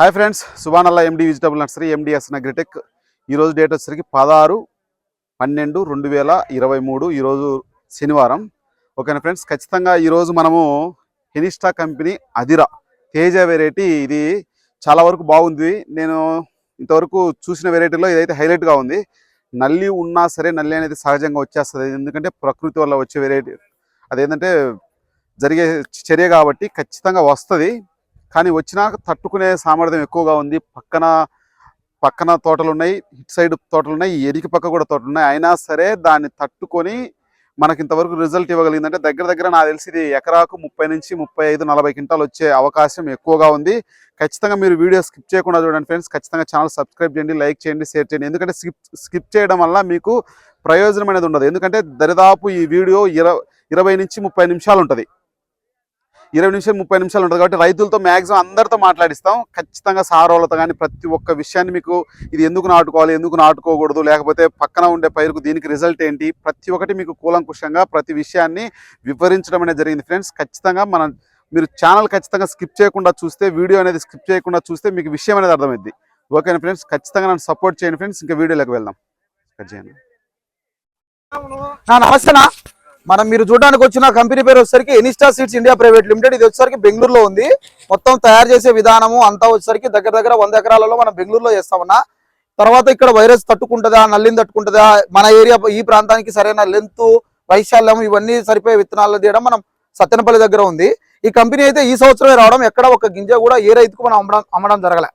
Hi friends సుభానల్లా MD vegetable nursery MDS Agritech ఈరోజు date వచ్చేసరికి పదహారు పన్నెండు రెండు వేల ఇరవై మూడు ఈరోజు శనివారం. ఓకేనా ఫ్రెండ్స్ ఖచ్చితంగా ఈరోజు మనము హెనిస్టా కంపెనీ అదిరా తేజ వెరైటీ ఇది చాలా వరకు బాగుంది. నేను ఇంతవరకు చూసిన వెరైటీలో ఇదైతే హైలైట్గా ఉంది. నల్లి ఉన్నా సరే నల్లి అనేది సహజంగా వచ్చేస్తుంది. ఎందుకంటే ప్రకృతి వల్ల వచ్చే వెరైటీ అదేంటంటే జరిగే చర్య కాబట్టి ఖచ్చితంగా వస్తుంది. కానీ వచ్చినాక తట్టుకునే సామర్థ్యం ఎక్కువగా ఉంది. పక్కన పక్కన తోటలు ఉన్నాయి ఇటు సైడ్ తోటలు ఉన్నాయి ఎరికి పక్క కూడా తోటలు ఉన్నాయి అయినా సరే దాన్ని తట్టుకొని మనకి ఇంతవరకు రిజల్ట్ ఇవ్వగలిగిందంటే దగ్గర దగ్గర నాకు తెలిసి ఇది ఎకరాకు ముప్పై నుంచి ముప్పై ఐదు నలభై క్వింటాలు వచ్చే అవకాశం ఎక్కువగా ఉంది. ఖచ్చితంగా మీరు వీడియో స్కిప్ చేయకుండా చూడండి ఫ్రెండ్స్. ఖచ్చితంగా ఛానల్ సబ్స్క్రైబ్ చేయండి లైక్ చేయండి షేర్ చేయండి. ఎందుకంటే స్కిప్ స్కిప్ చేయడం వల్ల మీకు ప్రయోజనం అనేది ఉండదు. ఎందుకంటే దరిదాపు ఈ వీడియో ఇరవై ఇరవై నుంచి ముప్పై నిమిషాలు ఉంటుంది. ఇరవై నిమిషాలు ముప్పై నిమిషాలు ఉంటుంది కాబట్టి రైతులతో మ్యాక్సిమం అందరితో మాట్లాడిస్తాం. ఖచ్చితంగా సారోలతో కానీ ప్రతి ఒక్క విషయాన్ని మీకు ఇది ఎందుకు నాటుకోవాలి ఎందుకు నాటుకోకూడదు లేకపోతే పక్కన ఉండే పైరుకు దీనికి రిజల్ట్ ఏంటి ప్రతి ఒక్కటి మీకు కూలంకుషంగా ప్రతి విషయాన్ని వివరించడం అనేది జరిగింది ఫ్రెండ్స్ ఖచ్చితంగా మనం మీరు ఛానల్ ఖచ్చితంగా స్కిప్ చేయకుండా చూస్తే వీడియో అనేది స్కిప్ చేయకుండా చూస్తే మీకు విషయం అనేది అర్థమైంది ఓకేనా ఫ్రెండ్స్ ఖచ్చితంగా నన్ను సపోర్ట్ చేయండి ఫ్రెండ్స్ ఇంకా వీడియోలోకి వెళ్దాం. కట్ చేయండి. నమస్తేనా మనం మీరు చూడడానికి వచ్చిన కంపెనీ పేరు వచ్చేసరికి ఎనిస్టా సీడ్స్ ఇండియా ప్రైవేట్ లిమిటెడ్ ఇది వచ్చేసరికి బెంగళూరులో ఉంది. మొత్తం తయారు చేసే విధానము అంతా వచ్చేసరికి దగ్గర దగ్గర వంద ఎకరాలలో మనం బెంగళూరులో చేస్తామన్నా తర్వాత ఇక్కడ వైరస్ తట్టుకుంటుందా నల్లిని తట్టుకుంటుందా మన ఏరియా ఈ ప్రాంతానికి సరైన లెంత్ వైశాల్యం ఇవన్నీ సరిపోయే విత్తనాలు తీయడం మనం సత్యనపల్లి దగ్గర ఉంది. ఈ కంపెనీ అయితే ఈ సంవత్సరమే రావడం ఎక్కడ ఒక గింజ కూడా ఏ రైతుకు మనం అమ్మడం అమ్మడం జరగలే.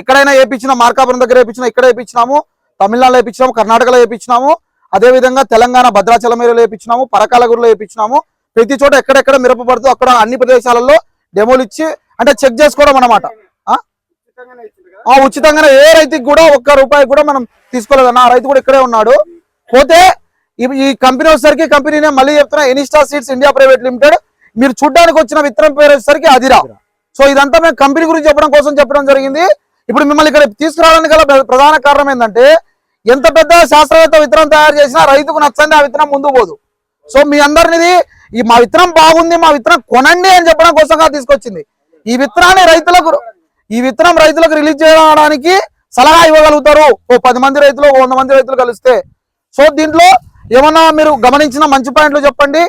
ఇక్కడైనా వేయించిన మార్కాపురం దగ్గర వేయించిన ఇక్కడ వేయించినాము తమిళనాడులో వేయించినాము కర్ణాటకలో వేయించినాము అదే విధంగా తెలంగాణ భద్రాచలం ఏరియాలో వేయించినాము పరకాలగూరులో వేయించినాము ప్రతి చోట ఎక్కడెక్కడ మిరప పడుతూ అక్కడ అన్ని ప్రదేశాలలో డెమోలు ఇచ్చి అంటే చెక్ చేసుకోవడం అన్నమాట. ఆ? ఉచితంగానే ఏ రైతుకి కూడా ఒక్క రూపాయి కూడా మనం తీసుకోలేదన్న ఆ రైతు కూడా ఇక్కడే ఉన్నాడు. పోతే ఈ- కంపెనీ వచ్చేసరికి కంపెనీనే మళ్ళీ చెప్తున్నా ఎనిస్టా సీడ్స్ ఇండియా ప్రైవేట్ లిమిటెడ్ మీరు చూడడానికి వచ్చిన విత్తనం పేరు వచ్చేసరికి అదిరా. సో ఇదంతా మేము కంపెనీ గురించి చెప్పడం కోసం చెప్పడం జరిగింది. ఇప్పుడు మిమ్మల్ని ఇక్కడ తీసుకురావడానికి గల ప్ర- ప్రధాన కారణం ఏంటంటే ఎంత పెద్ద శాస్త్రవేత్త విత్తనం తయారు చేసినా రైతుకు నచ్చంది ఆ విత్తనం ముందు పోదు. సో మీ అందరినిది ఈ మా విత్తనం బాగుంది మా విత్తనం కొనండి అని చెప్పడం కోసంగా తీసుకొచ్చింది. ఈ విత్తనాన్ని రైతులకు ఈ విత్తనం రైతులకు రిలీజ్ చేయడానికి సలహా ఇవ్వగలుగుతారు. ఓ పది మంది రైతులు ఓ వంద మంది రైతులు కలిస్తే. సో దీంట్లో ఏమన్నా మీరు గమనించిన మంచి పాయింట్లు చెప్పండి.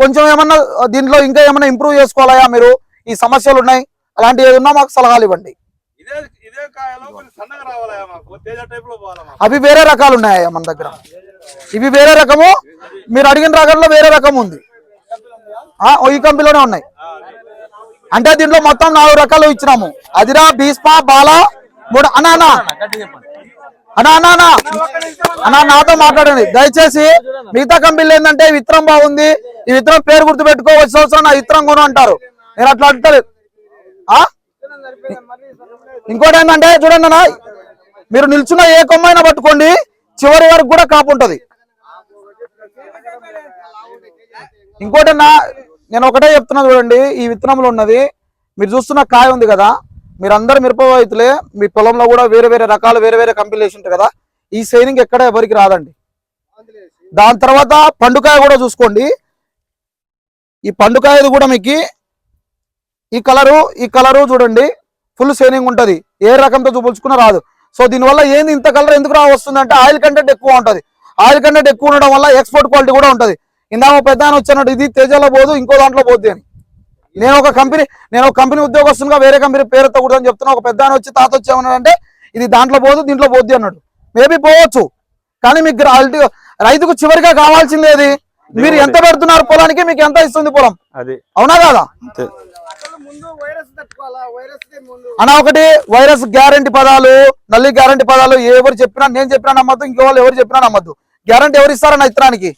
కొంచెం ఏమన్నా దీంట్లో ఇంకా ఏమన్నా ఇంప్రూవ్ చేసుకోవాలయా మీరు? ఈ సమస్యలు ఉన్నాయి. అలాంటివి ఏదన్నా మాకు సలహాలు ఇవ్వండి. అవి వేరే రకాలు ఉన్నాయా మన దగ్గర? ఇవి వేరే రకము? మీరు అడిగిన రకంలో వేరే రకం ఉంది. ఈ కంపెనీలోనే ఉన్నాయి. అంటే దీంట్లో మొత్తం నాలుగు రకాలు ఇచ్చినాము. అదిరా భీస్మా బాల మూడు అన్నా అన్నా. అన్నా అన్నా అన్నా. అన్నా నాతో మాట్లాడండి. దయచేసి మిగతా కంపెనీలు ఏంటంటే విత్తనం బాగుంది. ఈ విత్తనం పేరు గుర్తు పెట్టుకో వచ్చే సంవత్సరం నా విత్తనం కొను అంటారు. నేను అట్లా అంటలేదు ఆ? ఇంకోటి ఏంటంటే చూడండి అన్న మీరు నిల్చున్న ఏ కొమ్మైనా పట్టుకోండి చివరి వరకు కూడా కాపు ఉంటుంది. ఇంకోటి అన్న నేను ఒకటే చెప్తున్నా చూడండి ఈ విత్తనంలో ఉన్నది మీరు చూస్తున్న కాయ ఉంది కదా మీరందరూ మిరప రైతులే మీ పొలంలో కూడా వేరే వేరే రకాలు వేరే వేరే కంపెనీలు వేసింటారు కదా ఈ సైనింగ్ ఎక్కడ ఎవరికి రాదండి. దాని తర్వాత పండుకాయ కూడా చూసుకోండి. ఈ పండుకాయది కూడా మీకు ఈ కలరు ఈ కలరు చూడండి. ఫుల్ షైనింగ్ ఉంటది. ఏ రకంతో చూపించుకున్నా రాదు. సో దీనివల్ల ఏంది ఇంత కలర్ ఎందుకు రా వస్తుంది అంటే ఆయిల్ కంటెంట్ ఎక్కువ ఉంటది. ఆయిల్ కంటెంట్ ఎక్కువ ఉండడం వల్ల ఎక్స్పోర్ట్ క్వాలిటీ కూడా ఉంటది. ఇందాక పెద్ద వచ్చినట్టు ఇది తేజలో పోదు ఇంకో దాంట్లో పోద్ది అని. నేను ఒక కంపెనీ నేను ఒక కంపెనీ ఉద్యోగస్తులుగా వేరే కంపెనీ పేరు ఎత్తకూడదని చెప్తున్నా. ఒక పెద్ద వచ్చి తాత వచ్చి ఏమన్నాడంటే ఇది దాంట్లో పోదు దీంట్లో పోద్ది అన్నాడు. మేబీ పోవచ్చు. కానీ మీకు రైతుకు చివరిగా కావాల్సింది మీరు ఎంత పెడుతున్నారు పొలానికి మీకు ఎంత ఇస్తుంది పొలం? అది. అవునా కాదా? ముందు వైరస్ తట్టుకోవాలా? వైరస్ ముందు. అన్న ఒకటి వైరస్ గ్యారంటీ పదాలు నల్లి గ్యారంటీ పదాలు ఎవరు చెప్పినా నేను చెప్పినా నమ్మద్దు ఇంకో వాళ్ళు ఎవరు చెప్పినా నమ్మద్దు. గ్యారంటీ ఎవరు ఇస్తారన్న ఇత్తనానికి?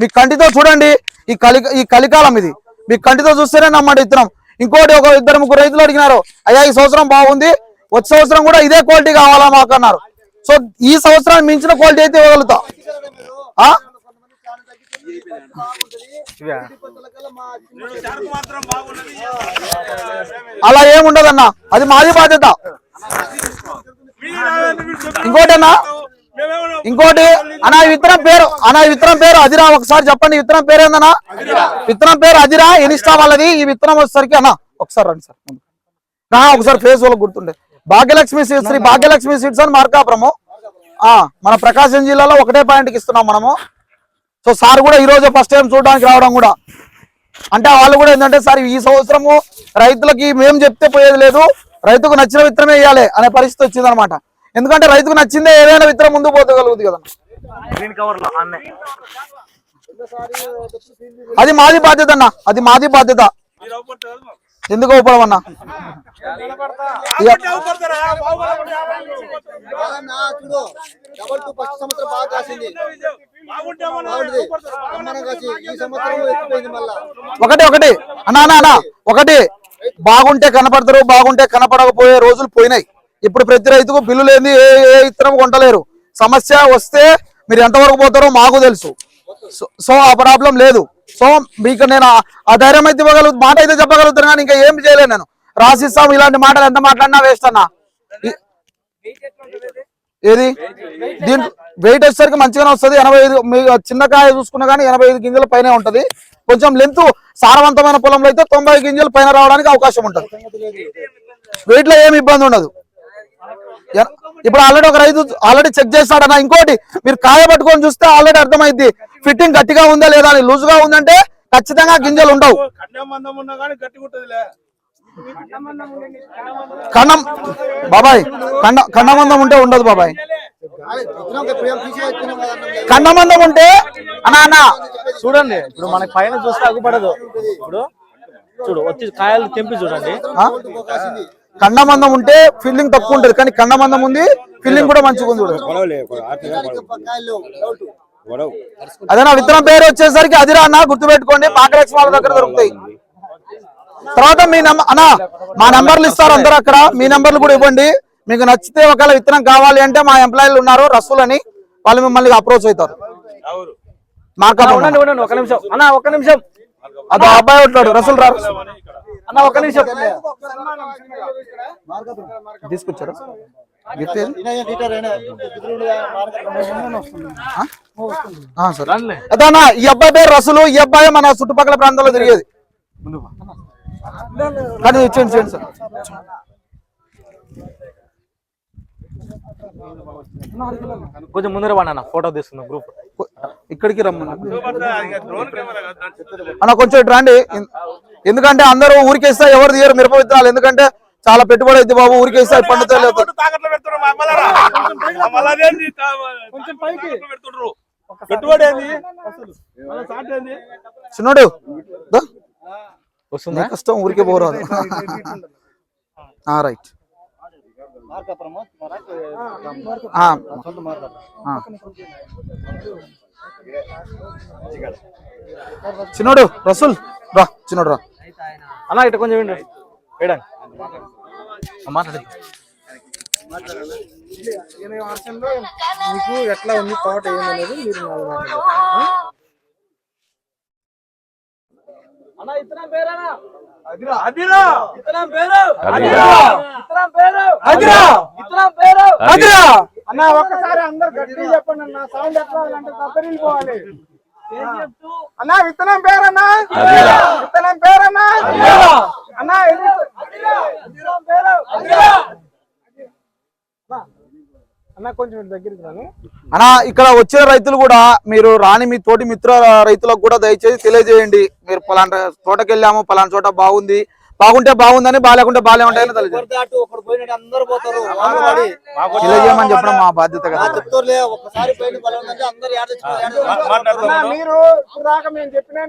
మీ కంటితో చూడండి ఈ కలి ఈ కలికాలం ఇది. మీ కంటితో చూస్తేనే నమ్మండి ఇత్తనం. ఇంకోటి ఒక ఇద్దరు ముగ్గురు రైతులు అడిగినారు అయ్యా ఈ సంవత్సరం బాగుంది వచ్చే సంవత్సరం కూడా ఇదే క్వాలిటీ కావాలా మాకు? అన్నారు. సో ఈ సంవత్సరానికి మించిన క్వాలిటీ అయితే ఇవ్వగలుగుతా. అలా ఏముండదన్న అది మాది బాధ్యత. ఇంకోటి అన్న ఇంకోటి అనా విత్తనం పేరు అనా విత్తనం పేరు అదిరా ఒకసారి చెప్పండి విత్తనం పేరు ఏందన్నా? విత్తనం పేరు అదిరా ఎనిస్టా వాళ్ళది? ఈ విత్తనం వచ్చేసరికి అన్న ఒకసారి రండి సార్. నా ఒకసారి ఫేస్ వాళ్ళకి గుర్తుండే. భాగ్యలక్ష్మి సీడ్స్ శ్రీ భాగ్యలక్ష్మి సీడ్స్ అని మార్కాపురము. ఆ మన ప్రకాశం జిల్లాలో ఒకటే పాయింట్కి ఇస్తున్నాం మనము. సో సార్ కూడా ఈ రోజు ఫస్ట్ టైం చూడడానికి రావడం కూడా. అంటే వాళ్ళు కూడా ఏంటంటే సార్ ఈ సంవత్సరము రైతులకి మేము చెప్తే పోయేది లేదు. రైతుకు నచ్చిన విత్తనమే వేయాలి అనే పరిస్థితి వచ్చింది అనమాట ఎందుకంటే రైతుకు నచ్చిందే ఏదైనా విత్తనం ముందుకు పోతగలుగుతుంది కదా. అది మాది బాధ్యత అన్న అది మాది బాధ్యత. ఎందుకు మళ్ళా. ఒకటి ఒకటి. అన్నా అన్నా ఒకటి. బాగుంటే కనపడతారు బాగుంటే కనపడకపోయే రోజులు పోయినాయి. ఇప్పుడు ప్రతి రైతుకు బిల్లు లేని ఏ ఏ ఇత్తనం కొంటలేరు. సమస్య వస్తే మీరు ఎంతవరకు పోతారో మాకు తెలుసు. సో- సో ఆ ప్రాబ్లం లేదు. సో మీకు నేను ఆ- ధైర్యం అయితే ఇవ్వగలుగు మాట అయితే చెప్పగలుగుతాను కానీ ఇంకా ఏం చేయలేను నేను. రాసిస్తాం ఇలాంటి మాటలు ఎంత మాట్లాడినా వేస్ట్ అన్నా. ఏది? దీని వెయిట్ వచ్చేసరికి మంచిగానే వస్తుంది. ఎనభై ఐదు చిన్న కాయ చూసుకున్నా కానీ ఎనభై ఐదు గింజల పైనే ఉంటది. కొంచెం లెంత్ సారవంతమైన పొలంలో అయితే తొంభై గింజల పైన రావడానికి అవకాశం ఉంటది. వెయిట్లో ఏమి ఇబ్బంది ఉండదు. ఇప్పుడు ఆల్రెడీ ఒక రైతు ఆల్రెడీ చెక్ చేస్తాడన్న ఇంకోటి మీరు కాయ పట్టుకొని చూస్తే ఆల్రెడీ అర్థమైంది. ఫిట్టింగ్ గట్టిగా ఉందా లేదా అని లూజ్గా ఉందంటే ఖచ్చితంగా గింజలు ఉండవు. కన్నం బాబాయ్ కండ కండమందం ఉంటే ఉండదు బాబాయ్. కండమందం ఉంటే అన్నా అన్న. చూడండి ఇప్పుడు మనకి పైన చూస్తే అగ్గుపడదు ఇప్పుడు చూడు వచ్చి కాయలు తెంపి చూడండి. కండమందం ఉంటే ఫీల్డింగ్ తక్కువ ఉంటది. కానీ కండమందం ఉంది ఫీల్డింగ్ కూడా మంచిగా ఉంది అదే నా విత్తనం పేరు వచ్చేసరికి అదిరా అన్న గుర్తుపెట్టుకోండి పాకరెక్స్ వాళ్ళ దగ్గర దొరుకుతాయి. తర్వాత మీ నంబర్ అన్న మా నంబర్లు ఇస్తారు అందరూ అక్కడ. మీ నంబర్లు కూడా ఇవ్వండి. మీకు నచ్చితే ఒకవేళ విత్తనం కావాలి అంటే మా ఎంప్లాయీలు ఉన్నారు రసూల్ అని వాళ్ళు మిమ్మల్ని అప్రోచ్ అవుతారు. మార్కప్ ఉండండి ఒక నిమిషం. అన్న ఒక నిమిషం. అదో అబ్బాయి ఉంటాడు రసూల్ రారు. అన్న ఒక నిమిషం. తీసుకొచ్చారు? ఈ అబ్బాయి పేరు రసులు ఈ అబ్బాయి మన చుట్టుపక్కల ప్రాంతాల్లో తిరిగేది. కానీ ఇచ్చేయండి చేయండి సార్. కొంచెం ముందర పడి అన్న ఫోటో తీసుకుందాం గ్రూప్. ఇక్కడికి రమ్మన్నా. అన్న కొంచెం ఇటు రండి. ఎందుకంటే అందరూ ఊరికేస్తే ఎవరు తీయరు మిరప విత్తనాలు. ఎందుకంటే చాలా పెట్టుబడి అయితే బాబు ఊరికేస్తే పండుతా లేదు కొట్టు తాకట్లో పెడుతున్నారు మాకు మళ్ళా రా. మళ్ళా అదేంటి తా- తాకట్లో పెడుతుండ్రు పెట్టుబడి ఏంది? మళ్ళా సాట్ ఏంది? చిన్నోడు కష్టం ఊరికే పోరాదు. రైట్. చిన్నోడు రసూల్ రా చిన్నోడు రా. అన్న ఇటు కొంచెం విండు వేయడానికి మాట్లాడి. మీకు ఎట్లా ఉంది తోట ఏమనేది మీరు అన్న ఇతరం పేరేనా అదిరా. ఇతరం పేరు. అదిరా. ఇతరం పేరు. అదిరా. ఇతరం పేరు. అదిరా. అన్న ఒక్కసారి అందరు గట్టిగా చెప్పండి అన్న. సౌండ్ ఎట్లా అంటే తప్పరిల్లిపోవాలి అన్న విత్తనం పేరన్నా అదిరా. విత్తనం పేరన్నా అన్న ఇది ఇతరం పేరు అన్న కొంచెం ఇటు దగ్గరికి రాను అనా ఇక్కడ వచ్చిన రైతులు కూడా మీరు రాని మీ తోటి మిత్ర రైతులకు కూడా దయచేసి తెలియజేయండి. మీరు పలాంటి తోటకి వెళ్ళాము పలానా చోట బాగుంది. బాగుంటే బాగుందని బాగాలేకుంటే బాగాలే ఉంటాయని. తెలియజేయమని చెప్పడం మా బాధ్యత కదా. మీరు దాకా మేము చెప్పినా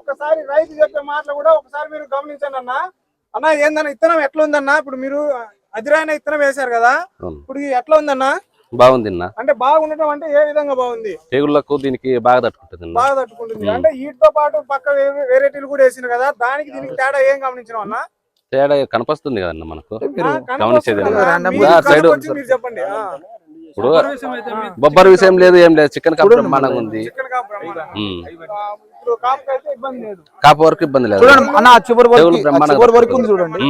ఒక్కసారి రైతు చెప్పే మాటలు కూడా ఒకసారి మీరు గమనించండి అన్న. అన్న ఏందన్న ఇత్తనం ఎట్లా ఉందన్న? ఇప్పుడు మీరు అదిరైన ఇత్తనం వేశారు కదా. ఇప్పుడు ఎట్లా ఉందన్న? బాగుంది అన్న. అంటే బాగుండటం అంటే ఏ విధంగా బాగుంది? తెగుళ్ళకు దీనికి బాగా తట్టుకుంటుంది బాగా తట్టుకుంటుంది. అంటే వీటితో పాటు పక్క వేరే- వెరైటీలు కూడా వేసింది కదా దానికి దీనికి తేడా ఏం గమనించినాం అన్న? తేడా కనపస్తుంది కదన్న మనకు. గమనించేది చెప్పండి. ఇప్పుడు బొబ్బర్ విషయం లేదు ఏం లేదు. చికెన్ కాపు బ్రహ్మాండంగా ఉంది. కాపు వరకు ఇబ్బంది లేదు. చూడండి వరకు ఉంది చూడండి.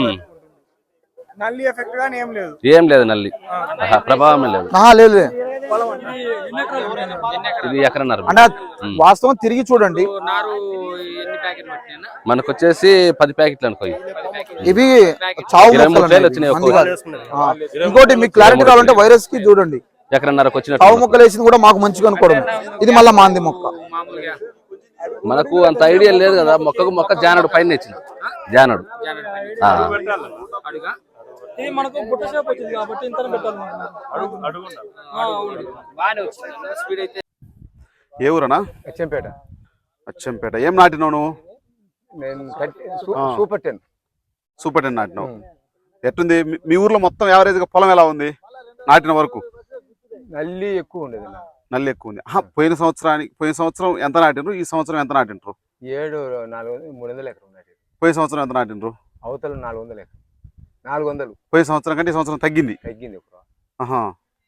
నల్లి ఎఫెక్ట్ గానీ ఏం లేదు. ఏం లేదు నల్లి. ఆహా, ప్రభావమే లేదు. లేదు. ఇది ఎకరన్నర. అంటే వాస్తవం తిరిగి చూడండి. మనకు వచ్చేసి పది ప్యాకెట్లు అనుకో ఇవి. చావు ఇంకోటి మీకు క్లారిటీ కావాలంటే వైరస్కి చూడండి. ఎకరన్నరకు చావు వచ్చినట్టు మొక్కలు వేసింది కూడా మాకు మంచిగా అనుకోవడం. ఇది మళ్ళా మాంది మొక్క. మనకు అంత ఐడియా లేదు కదా మొక్కకు మొక్క జానడు పైన ఇచ్చిన జానడు. ఆ. ఇది మనకు బుట్ట షాప్ వచ్చింది కాబట్టి ఇంత పెట్టాలి ఏ ఊరనా? అచ్చంపేట. అచ్చంపేట. ఏం నాటినావు నువ్వు. Super ten. సూపర్ టెన్ నాటినావు. ఎట్టుంది? మీ- ఊర్లో మొత్తం యావరేజ్గా పొలం ఎలా ఉంది? నాటిన వరకు? నల్లి ఎక్కువ ఉండేది. నల్లి ఎక్కువ ఉంది. ఆహా, పోయిన సంవత్సరానికి పోయిన సంవత్సరం ఎంత నాటిండ్రు? ఈ సంవత్సరం ఎంత నాటిండ్రు? ఏడు నాలుగు వందలు మూడు వందల ఎకరం పోయిన సంవత్సరం ఎంత నాటిండ్రు? అవతల నాలుగు వందల ఎకరం. నాలుగు వందలు పోయిన సంవత్సరం కంటే ఈ సంవత్సరం తగ్గింది. తగ్గింది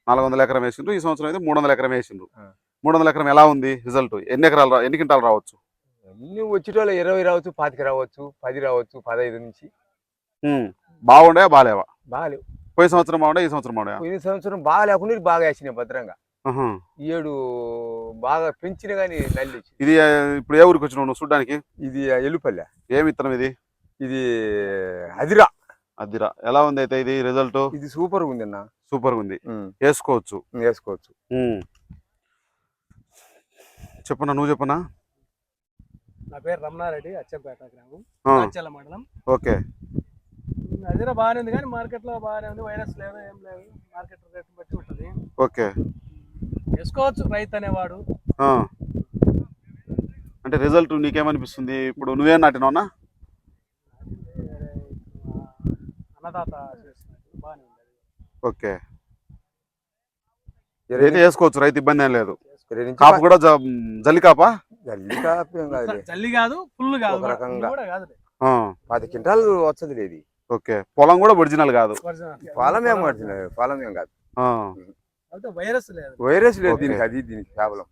నాలుగు వందల ఎకరం వేసిండ్రు ఈ సంవత్సరం అయితే మూడు వందల ఎకరం వేసిండ్రు. మూడు వందల ఎకరం ఎలా ఉంది రిజల్ట్? ఎన్ని ఎకరాలు ఎన్ని క్వింటాలు రావచ్చు? అన్ని వచ్చేటోళ్ళు ఇరవై రావచ్చు పాతిక రావచ్చు పది రావచ్చు పదహైదు నుంచి. బాగుండే బాగాలేవా? బాగాలేవు. పోయిన సంవత్సరం బాగుండే ఈ సంవత్సరం బాగుండే పోయిన సంవత్సరం బాగా లేకుండా ఇది బాగా వేసినాయి భద్రంగా. ఈ ఏడు బాగా పెంచిన కానీ నల్లి ఇది ఇప్పుడు ఏ ఊరికి వచ్చినావు నువ్వు చూడడానికి? ఇది ఎల్లుపల్లె. ఏమి విత్తనం ఇది? ఇది అదిరా అదిరా ఎలా ఉంది అయితే ఇది రిజల్ట్ ఇది సూపర్ ఉంది అన్న. సూపర్ ఉంది. వేసుకోవచ్చు. వేసుకోవచ్చు. చెప్పనా నువ్వు చెప్పనా? నా పేరు రమణారెడ్డి అచ్చంపేట గ్రామం. మండలం. ఓకే. అదే బాగానే ఉంది కానీ మార్కెట్లో బాగానే ఉంది. వైరస్ లేదు ఏం లేదు. మార్కెట్ రేట్ బట్టి ఉంటుంది. ఓకే. వేసుకోవచ్చు రైతు అనేవాడు. ఆ. అంటే రిజల్ట్ నీకేమనిపిస్తుంది? ఇప్పుడు నువ్వేం నాటినావునా? అన్నదాత చేస్తున్నాడు. బాగానే ఉంది అది. ఓకే అయితే వేసుకోవచ్చు? రైతు ఇబ్బంది ఏం లేదు. కాపు కూడా జల్లి కాపా జల్లి కాపు ఏం కాదులే. జల్లి కాదు ఫుల్ కాదు. ఒక కూడా. రకంగా. పది క్వింటాలు వచ్చదు లేదు ఓకే. పొలం కూడా ఒరిజినల్ కాదు. పొలం ఏం పడుతున్నారు పొలం ఏం కాదు. వైరస్ లేదు. వైరస్. దీనికి అది దీనికి కేవలం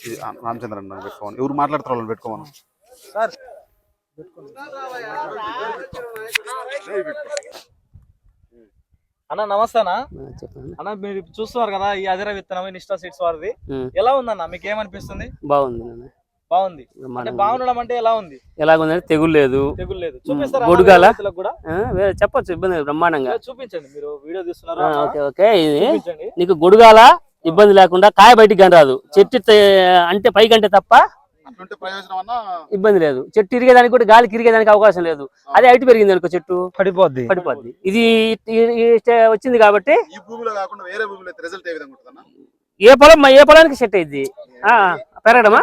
ఇది రామచంద్ర పెట్టుకోమని ఎవరు మాట్లాడుతారు వాళ్ళని పెట్టుకోమని? అన్న నమస్తేనా? అన్న మీరు చూస్తున్నారు కదా ఈ అదిరా విత్తనం నిష్ఠా సీడ్స్ వారిది. ఎలా ఉందన్న మీకు ఏమనిపిస్తుంది బాగుంది. బాగుంది అంటే. బాగుండడం అంటే ఎలా ఉంది? ఎలాగుందంటే తెగులు లేదు. తెగులు లేదు. చూపిస్తారా కూడా? చెప్పొచ్చు ఇబ్బంది బ్రహ్మాండంగా. చూపించండి మీరు వీడియో తీస్తున్నారు ఆ, ఓకే ఓకే నీకు గొడుగాల ఇబ్బంది లేకుండా కాయ బయటికి కానీ రాదు. చెట్టు అంటే పైకంటే తప్ప ఇబ్బంది లేదు. చెట్టు ఇరిగేదానికి కూడా గాలికి ఇరిగేదానికి అవకాశం లేదు. అదే హైట్ పెరిగింది అనుకో చెట్టు. పడిపోద్ది. పడిపోద్ది. ఇది వచ్చింది కాబట్టి ఈ భూమిలో కాకుండా వేరే భూమిలో అయితే రిజల్ట్ ఏ విధంగా ఉంటుందన్నా? ఏ పొలం ఏ పొలానికి సెట్ అయింది పెరగడమా?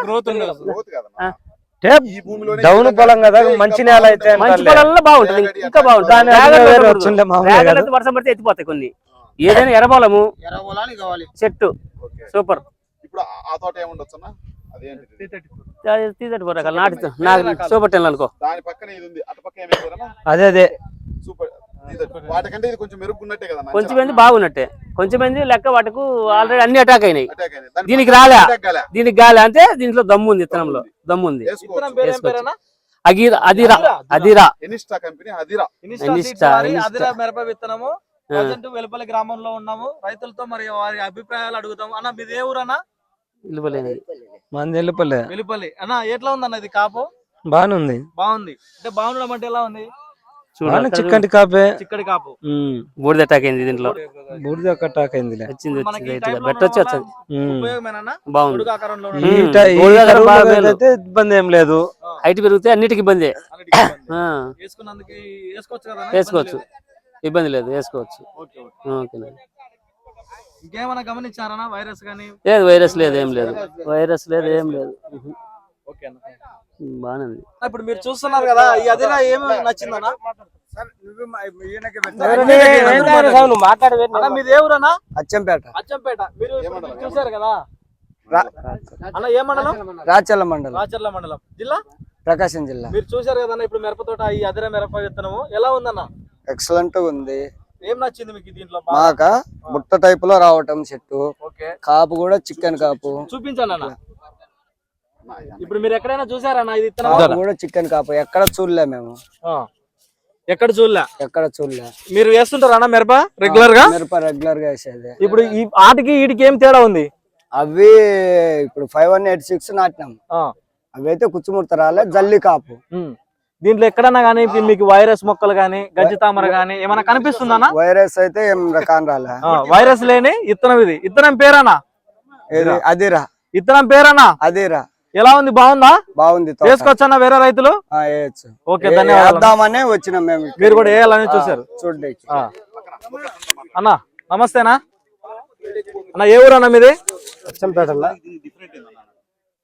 డౌన్ పొలం కదా మంచి నేల అయితే మంచి పొలంలో బాగుంటుంది. ఇంకా బాగుంటుంది. వర్షం పడితే ఎత్తిపోతాయి కొన్ని. ఏదైనా ఎర్రబొలము. కావాలి. చెట్టు. ఓకే. సూపర్. ఇప్పుడు ఆ- తోట ఏముండొచ్చు తీసటి నాటి నాకు అనుకో. దాని పక్కన ఇది ఉంది. అటు పక్క ఏమైంది అదే అదే. సూపర్. ఇది- వాటికంటే ఇది కొంచెం మెరుగున్నట్టే కదా కొంచెం బాగున్నట్టే. కొంచెం మంది లెక్క వాటికు ఆల్రెడీ అన్ని అటాక్ అయినాయి. దీనికి రాలే. దీనికి గాలి అంటే దీంట్లో దమ్ము ఉంది విత్తనంలో దమ్ము ఉంది. అగిరా అదిరా అదిరా ఎనిస్టా కంపెనీ మిరప విత్తనము. ప్రజెంట్ వెలుపల్లి గ్రామంలో ఉన్నాము. రైతులతో మరి వారి అభిప్రాయాలు అడుగుతాం అన్న మీది ఏ ఊరన్నా? మంది వెలుపల్లి అన్న ఎట్లా ఉందన్న ఇది కాపు? బాగానే ఉంది బాగుంది. అంటే బాగుండడం అంటే ఎలా ఉంది? చూడు బాగానే చిక్కటి కాపే. చిక్కడి కాపు. బూడిద అటాక్ అయింది దీంట్లో. బూడిద వచ్చింది మనకి వచ్చింది వచ్చింది. ఉమ్. ఈ. ట- ఈ బూడిద బాగా మేలు. అయితే ఇబ్బంది ఏం లేదు. హైట్ పెరిగితే అన్నిటికి ఇబ్బంది. అన్నిటికీ ఇబ్బంది. ఆ, వేసుకున్నందుకు వేసుకోవచ్చు కదా వేసుకోవచ్చు. ఇబ్బంది లేదు వేసుకోవచ్చు. Okay okay. ఓకే ఇంకేమైనా గమనించారనా వైరస్ కానీ? లేదు వైరస్ లేదు ఏం లేదు. వైరస్ లేదు ఏం లేదు. ఉహు. ఓకే అన్న. బాగానే ఉంది. ఇప్పుడు మీరు చూస్తున్నారు కదా ఈ అదిరా ఏమి ఊరన్నా అచ్చంపేట. అచ్చంపేట. మీరు కదా? అన్న ఏ మండలం? రాచర్ల మండలం. జిల్లా? ప్రకాశం జిల్లా. మీరు చూశారు కదన్న ఇప్పుడు మిరప తోట ఈ అదిర మిరప విత్తనము. ఎలా ఉందన్న? ఎక్సలెంట్ ఉంది. ఏం నచ్చింది మీకు దీంట్లో? మాక బుట్ట టైప్లో రావటం చెట్టు. కాపు కూడా చికెన్ కాపు. చూపించండి అన్న. ఇప్పుడు మీరు ఎక్కడైనా చూసారన్న ఇది కూడా చికెన్ కాపు. ఎక్కడ చూడలే మేము. ఎక్కడ చూడలే? ఎక్కడ చూడలే. మీరు వేస్తుంటారా అన్న మిరప? రెగ్యులర్గా? మిరప రెగ్యులర్గా వేసేది. ఇప్పుడు ఈ ఆటికి వీటికి ఏం తేడా ఉంది? అవి ఇప్పుడు ఫైవ్ వన్ ఎయిట్ సిక్స్ నాటినాం. అవి అయితే కుచ్చుముడత రాలే జల్లి కాపు. దీంట్లో ఎక్కడన్నా కానీ మీకు వైరస్ మొక్కలు కానీ గజ్జి తామర కానీ ఏమైనా కనిపిస్తుందన్నా? వైరస్ అయితే ఏం రకాన్ రాలే. ఆ, వైరస్ లేని ఇత్తనం ఇది. ఇత్తనం పేరన్నా? ఏది? అదిరా. ఇత్తనం పేరన్నా? అదిరా. ఎలా ఉంది? బాగుందా? బాగుంది తోట. వేసుకోవచ్చన్నా వేరే రైతులు? ఓకే ధన్యవాదాలు. వచ్చినాం మేము. మీరు కూడా వేయాలని చూసారు చూడ్డానికి ఆ. అన్న నమస్తేనా? అన్న ఏ ఊరు అన్న మీది? అచ్చంపేటలో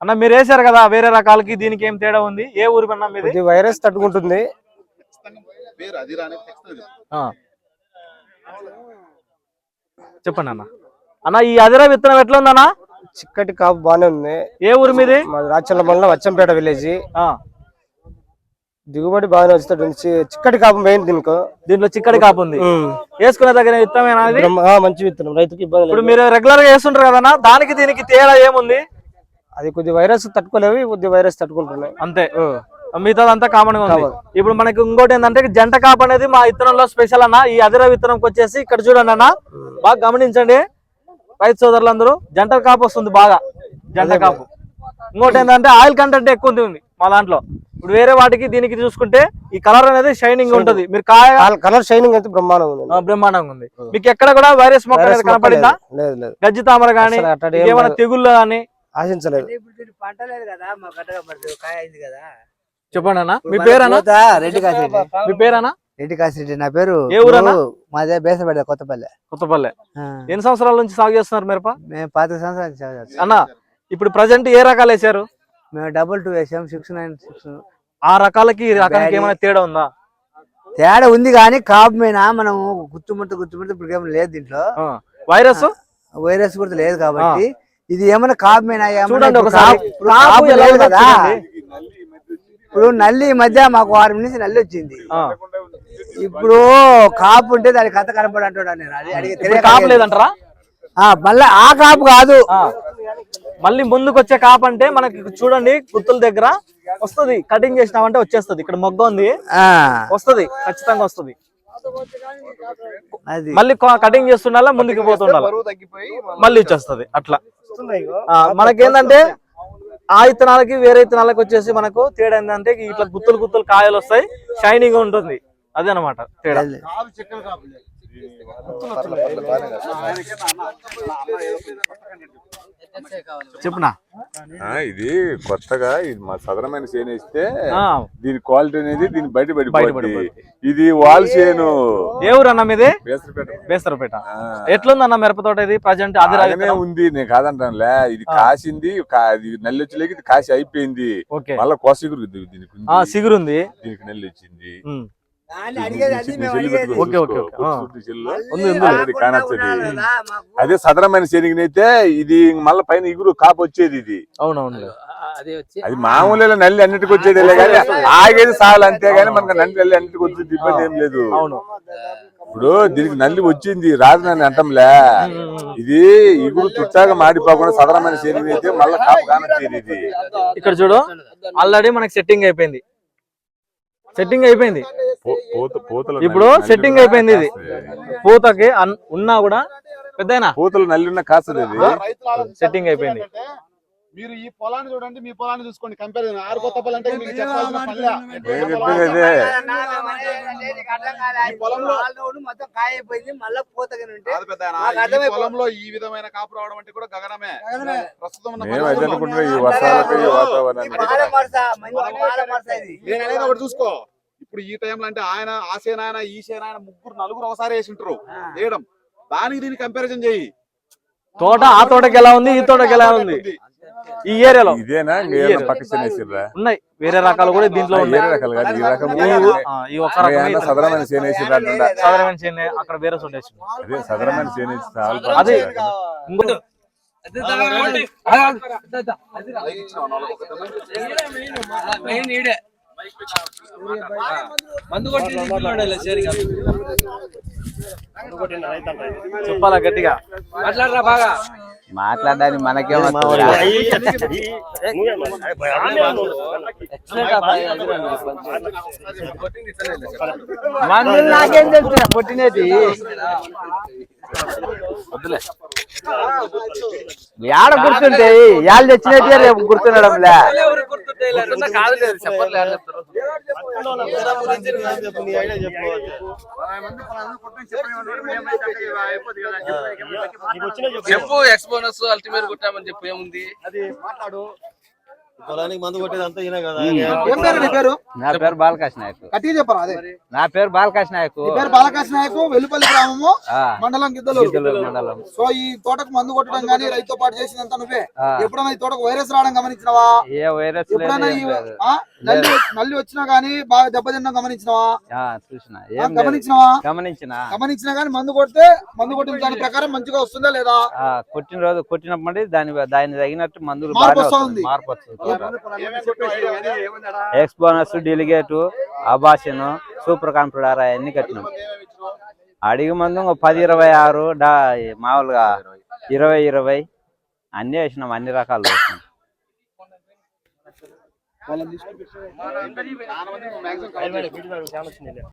అన్న మీరు వేసారు కదా వేరే రకాలకి దీనికి ఏం తేడా ఉంది? ఏ ఊరు అన్న మీది? ఇది వైరస్ తట్టుకుంటుంది. చెప్పండి అన్న. అన్న ఈ అదిరా విత్తనం ఎట్లా ఉందన్న చిక్కటి కాపు బానే ఉంది. ఏ ఊరు మీది? రాచల్ల మండలం అచ్చంపేట విలేజ్ ఆ. దిగుబడి బాగానే ఉంది. చి- చిక్కటి కాపు మెయిన్ దీనికి. దీంట్లో చిక్కడి కాపు ఉంది. వేసుకునే దగ్గర విత్తనమేనా ఆ, మంచి విత్తనం. రైతుకి ఇబ్బంది ఇప్పుడు మీరు రెగ్యులర్గా వేస్తుంటారు కదన్నా దానికి దీనికి తేడా ఏముంది? అది కొద్ది వైరస్ తట్టుకోలేవు కొద్ది వైరస్ తట్టుకుంటున్నాయి. అంతే మిగతాదంతా కామన్గా ఉంది. ఇప్పుడు మనకి ఇంకోటి ఏంటంటే జంట కాపు అనేది మా విత్తనంలో స్పెషల్ అన్న ఈ అదిర విత్తనంకి వచ్చేసి ఇక్కడ చూడండి అన్న బాగా గమనించండి. రైతు సోదరులందరూ జంట కాపు వస్తుంది బాగా జంట కాపు. ఇంకోటి ఏంటంటే ఆయిల్ కంటెంట్ ఎక్కువ ఉంది మా దాంట్లో. ఇప్పుడు వేరే వాటికి దీనికి చూసుకుంటే ఈ కలర్ అనేది షైనింగ్ ఉంటది. మీరు కాయ కలర్ షైనింగ్ అయితే బ్రహ్మాండంగా ఉంది. బ్రహ్మాండంగా ఉంది. మీకు ఎక్కడ కూడా వైరస్ మొక్క కనపడిందా? గజ్జి తామర గానీ ఏమైనా. తెగుళ్ళు గానీ ఆశించలేదు. పంట లేదు కదా మా కట్టగా కాయ అయింది కదా. చెప్పండి అన్న. మీ పేరన్నా? రెడ్డి కాసిరెడ్డి మీ పేరన్నా? రెడ్డి కాసిరెడ్డి నా పేరు ఏ ఊరన్నా? మాదే బేసపడ్డ కొత్తపల్లె. కొత్తపల్లె. ఎన్ని సంవత్సరాల నుంచి సాగు చేస్తున్నారు మిరప? మేము పాతిక సంవత్సరాలు చదివాం. అన్న ఇప్పుడు ప్రజెంట్ ఏ రకాలు వేసారు మేము డబుల్ టూ వేసాం సిక్స్ నైన్ సిక్స్. ఆ రకాలకి రకాలకి. ఏమైనా తేడా ఉందా? తేడా ఉంది కానీ కాపు మీద మనం గుర్తుముట్ట గుర్తుముట్ట ఇప్పుడు ఏం లేదు దీంట్లో. వైరస్? వైరస్ కూడా లేదు కాబట్టి ఇది ఏమైనా కాపు మీద ఏమన్నా చూడండి ఇప్పుడు ఒకసారి. కాపు- ఇప్పుడు కాపు కాపు ఎలా లేదు ఉందో కదా. ఇప్పుడు నల్లి ఈ మధ్య మాకు వారం నుంచి నల్లి వచ్చింది. ఇప్పుడు కాపు ఉంటే దాని కథ కనపడి నేను అడిగి కాపు. లేదంటారా? ఆ, మళ్ళా ఆ కాపు కాదు. మళ్ళీ ముందుకు వచ్చే కాపు అంటే మనకి చూడండి గుత్తుల దగ్గర వస్తది. కటింగ్ చేసినామంటే వచ్చేస్తది. ఇక్కడ మొగ్గ ఉంది. ఆ, వస్తది. ఖచ్చితంగా వస్తది. అది. మళ్ళీ కటింగ్ చేస్తుండాలా ముందుకు పోతుండాలి? మళ్ళీ వచ్చేస్తది. అట్లా. మనకేందంటే ఆ ఇత్తనాలకి వేరే ఇత్తనాలకి వచ్చేసి మనకు తేడా ఏంటంటే ఇట్లా గుత్తులు గుత్తులు కాయలు వస్తాయి షైనింగ్ ఉంటుంది. అదే అనమాట తేడా చెప్పునా? ఆ, ఇది కొత్తగా ఇది మా సదరమైన చేను వేస్తే ఆ, దీని క్వాలిటీ అనేది దీని బయట పడిపోయింది బయటపడిపోద్ది. ఇది వాల్ చేను. ఏ ఊరు అన్న మీది? బేసరపేట బేస్తరపేట. ఎట్లుంది అన్న మిరప తోట ఇది? ప్రజెంట్ అది ఉంది నేను కాదంటానులే. ఇది. కాసింది నల్లి వచ్చేలేకి ఇది కాసి అయిపోయింది. మళ్ళా కోసగురు దీనికి సిగురుంది. దీనికి నల్లి వచ్చింది. అది మేము అడిగేది. Okay, okay, okay. ఆ. ఉంది, ఉంది. ఆల్రెడీ కానొచ్చది అదే సదరమైన శనిగినైతే ఇది మళ్ళీ పైన ఇగురు కాపు వచ్చేది ఇది. అవునవును అది మామూలుగా నల్లి అన్నిటికి వచ్చేది కానీ ఆగేది సాలు అంతే గానీ మనకు నల్లి నల్లి అన్నిటికి వచ్చేది ఇబ్బంది ఏం లేదు. అవును. ఇప్పుడు దీనికి నల్లి వచ్చింది రాదు నన్ను అంటంలే. ఇది ఇగురు తుట్టాగా మాడిపోకుండా సదరమైన శనిగిన అయితే మళ్ళీ కాపు కానొచ్చేది ఇది. ఇక్కడ చూడు ఆల్రెడీ మనకి సెట్టింగ్ అయిపోయింది. సెట్టింగ్ అయిపోయింది ఇప్పుడు సెట్టింగ్ అయిపోయింది ఇది. పూతకి ఉన్నా కూడా పెద్దయినా పూతలు నల్లి ఉన్న కాస్తుంది ఆలోచించాలి సెట్టింగ్ అయిపోయింది. మీరు ఈ పొలాన్ని చూడండి మీ పొలాన్ని చూసుకోండి కంపేర్ ఆరు కొత్త పొలం అంటే మీకు చెప్పాల్సిన పొలంలో. పొలంలో ఈ విధమైన కాపు రావడం అంటే కూడా గగనమే. ప్రస్తుతం ఒకటి చూసుకో. ఇప్పుడు ఈ టైంలో అంటే ఆయన ఆ సేనాయన ఈ సేనాయన ముగ్గురు నలుగురు ఒకసారి వేసింటారు వేయడం. దానికి దీనికి కంపారిజన్ చేయి. తోట ఆ తోటకి ఎలా ఉంది? ఈ తోటకి ఎలా ఉంది? ఈ ఏరియాలో ఇదేనా పక్క చేనేసిర్రా ఉన్నాయి వేరే రకాలు కూడా దీంట్లో ఉన్నాయి రకాలు కాదు ఈ రకం ఈ- ఆ, ఈ ఒక్క రకమే ఏమన్నా సదరమైన చేనేసిర్రా అంటుండా. సాధారణ చేనే అక్కడ వేరే. అదే సదరమైన చేనేసి అది ఇంకో చెప్పాలా గట్టిగా మాట్లాడడానికి మనకేం మందులు నాకేం తెలుసు పుట్టినది. ఏడ గుర్తుంటాయి? ఏళ్ళు తెచ్చినట్టే రేపు గుర్తుండడంలే. చెప్పు ఎక్స్పోనస్ అల్టిమేట్ కొట్టామని చెప్పు ఏముంది? ఏం పేరు నీ పేరు? నా పేరు బాలకాశ్ నాయక్. గట్టిగా చెప్పరా అదే? నా పేరు బాలకాశ్ నాయక్. నీ పేరు బాలకాశ నాయకు వెల్లుపల్లి గ్రామము ఆ, మండలం గిద్దలూరు. మండలం. సో ఈ తోటకు మందు కొట్టడం గానీ రైతుతో పాటు చేసినంత నువ్వే. ఆ. ఎప్పుడైనా ఈ తోటకు వైరస్ రావడం గమనించినవా? ఏ వైరస్ లేదు ఎప్పుడైనా ఏం ఈ లేదు. ఆ? నల్లి నల్లి వచ్చినా గానీ బాగా దెబ్బతిన్నా గమనించినవా? ఆ, చూసిన. ఆ, ఏం లేదు. గమనించినవా? గమనించిన. గమనించినా గానీ మందు కొడితే మందు కొట్టిన దాని ప్రకారం మంచిగా వస్తుందా లేదా? ఆ, కొట్టిన రోజు కొట్టినప్పుడు దాని దాని తగినట్టు మందులు మార్పు బాగానే వస్తా వస్తుంది. ఉంది. మార్పు వస్తుంది. ఎక్స్బోనస్ డెలిగేట్ అబాషన్ సూపర్ కాన్ఫిడర్ అవన్నీ కట్టినాం. అడిగి మందు పది ఇరవై ఆరు డా మామూలుగా ఇరవై ఇరవై అన్ని వేసినాం అన్ని రకాలు వేసినాం.